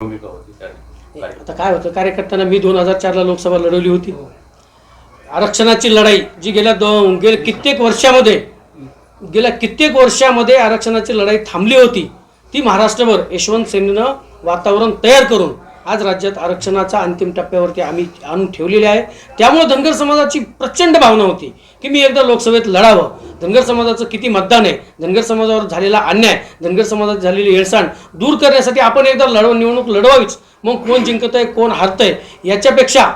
भूमिका होती. त्या कार्यक्रमात? आता काय होतं कार्यकर्त्यांना मी दोन हजार चारला लोकसभा लढवली होती. आरक्षणाची लढाई जी गेल्या दोन गेल्या कित्येक वर्षामध्ये गेल्या कित्येक वर्षामध्ये आरक्षणाची लढाई थांबली होती. ती महाराष्ट्रभर यशवंत सेनेनं वातावरण तयार करून आज राज्यात आरक्षणाच्या अंतिम टप्प्यावरती आम्ही आणून ठेवलेले आहे. त्यामुळे धनगर समाजाची प्रचंड भावना होती की मी एकदा लोकसभेत लढावं. धनगर समाजाचं किती मतदान आहे? धनगर समाजावर झालेला अन्याय धनगर समाजात झालेली हेळसांड दूर करण्यासाठी आपण एकदा लढव निवडणूक लढवावीच. मग कोण जिंकत आहे कोण हारतंय याच्यापेक्षा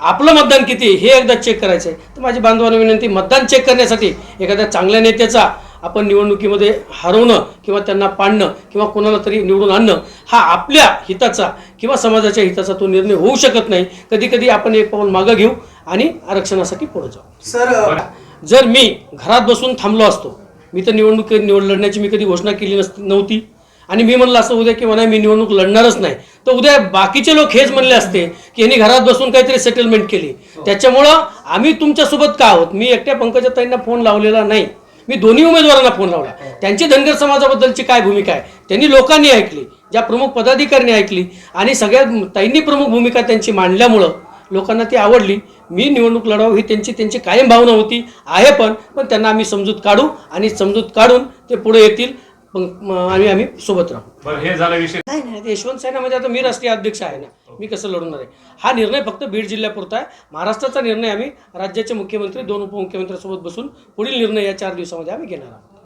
आपलं मतदान किती हे एकदा चेक करायचं आहे तर माझी बांधवांना विनंती मतदान चेक करण्यासाठी एखाद्या चांगल्या नेत्याचा आपण निवडणुकीमध्ये हरवणं किंवा त्यांना पाडणं किंवा कोणाला तरी निवडून आणणं हा आपल्या हिताचा किंवा समाजाच्या हिताचा तो निर्णय होऊ शकत नाही. कधी कधी आपण एक पाऊल मागं घेऊ आणि आरक्षणासाठी पुढे जाऊ. सर जर मी घरात बसून थांबलो असतो मी तर निवडणूक निवड लढण्याची मी कधी घोषणा केली नस नव्हती. आणि मी म्हणलं असं उद्या की म्हणा मी निवडणूक लढणारच नाही. तर उद्या बाकीचे लोक हेच म्हणले असते की यांनी घरात बसून काहीतरी सेटलमेंट केली. त्याच्यामुळं आम्ही तुमच्यासोबत का आहोत? मी एकट्या पंकजाताईंना फोन लावलेला नाही. मी दोन्ही उमेदवारांना फोन लावला. त्यांची धनगर समाजाबद्दलची काय भूमिका आहे? त्यांनी लोकांनी ऐकली ज्या प्रमुख पदाधिकाऱ्यांनी ऐकली आणि सगळ्यात ताईंनी प्रमुख भूमिका त्यांची मांडल्यामुळं लोकांना ती आवडली. मी निवडणूक लढावं ही त्यांची त्यांची कायम भावना होती. आहे पण पण त्यांना आम्ही समजूत काढू आणि समजूत काढून ते पुढे येतील. आम्ही आम्ही सोबत राहू. हे झाला विषय नाही नाही यशवंत सेनामध्ये आता मी राष्ट्रीय अध्यक्ष आहे ना. मी कसं लढवणार आहे? हा निर्णय फक्त बीड जिल्ह्यापुरता आहे. महाराष्ट्राचा निर्णय आम्ही राज्याचे मुख्यमंत्री दोन उपमुख्यमंत्र्यांसोबत बसून पुढील निर्णय या चार दिवसामध्ये आम्ही घेणार आहोत.